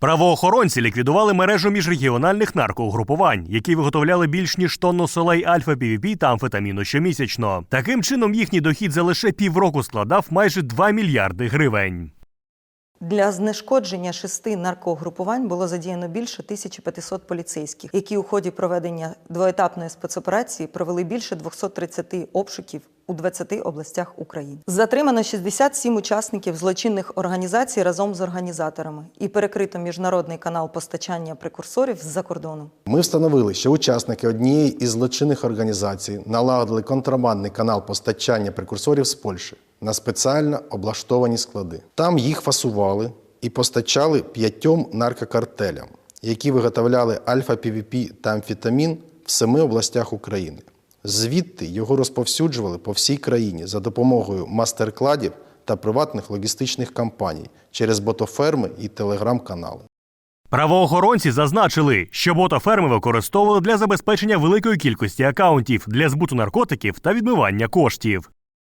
Правоохоронці ліквідували мережу міжрегіональних наркоугрупувань, які виготовляли більш ніж тонну солей альфа пвп та амфетаміну щомісячно. Таким чином, їхній дохід за лише півроку складав майже 2 мільярди гривень. Для знешкодження шести наркоугрупувань було задіяно більше 1500 поліцейських, які у ході проведення двоетапної спецоперації провели більше 230 обшуків у 20 областях України. Затримано 67 учасників злочинних організацій разом з організаторами і перекрито міжнародний канал постачання прекурсорів з-за кордону. Ми встановили, що учасники однієї із злочинних організацій налагодили контрабандний канал постачання прекурсорів з Польщі на спеціально облаштовані склади. Там їх фасували і постачали п'ятьом наркокартелям, які виготовляли альфа-пвп та амфетамін в семи областях України. Звідти його розповсюджували по всій країні за допомогою мастер-кладів та приватних логістичних компаній через ботоферми і телеграм-канали. Правоохоронці зазначили, що ботоферми використовували для забезпечення великої кількості акаунтів для збуту наркотиків та відмивання коштів.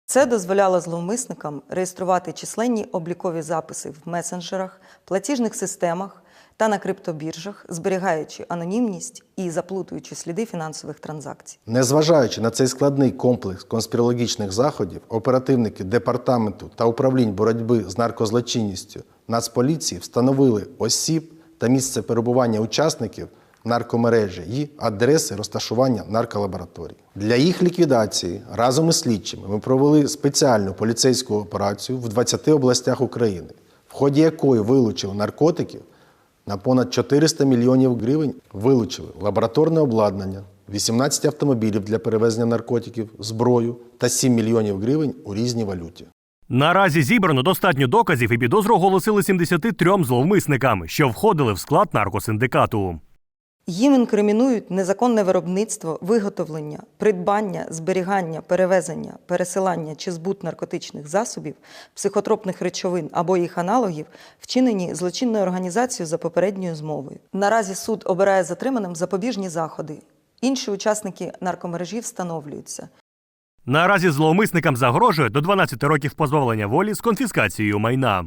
Це дозволяло зловмисникам реєструвати численні облікові записи в месенджерах, платіжних системах та на криптобіржах, зберігаючи анонімність і заплутуючи сліди фінансових транзакцій. Незважаючи на цей складний комплекс конспірологічних заходів, оперативники департаменту та управлінь боротьби з наркозлочинністю Нацполіції встановили осіб та місце перебування учасників наркомережі і адреси розташування нарколабораторій. Для їх ліквідації разом із слідчими ми провели спеціальну поліцейську операцію в 20 областях України, в ході якої вилучили наркотиків на понад 400 мільйонів гривень вилучили лабораторне обладнання, 18 автомобілів для перевезення наркотиків, зброю та 7 мільйонів гривень у різній валюті. Наразі зібрано достатньо доказів і підозру оголосили 73 зловмисникам, що входили в склад наркосиндикату. Їм інкримінують незаконне виробництво, виготовлення, придбання, зберігання, перевезення, пересилання чи збут наркотичних засобів, психотропних речовин або їх аналогів, вчинені злочинною організацією за попередньою змовою. Наразі суд обирає затриманим запобіжні заходи. Інші учасники наркомережі встановлюються. Наразі зловмисникам загрожує до 12 років позбавлення волі з конфіскацією майна.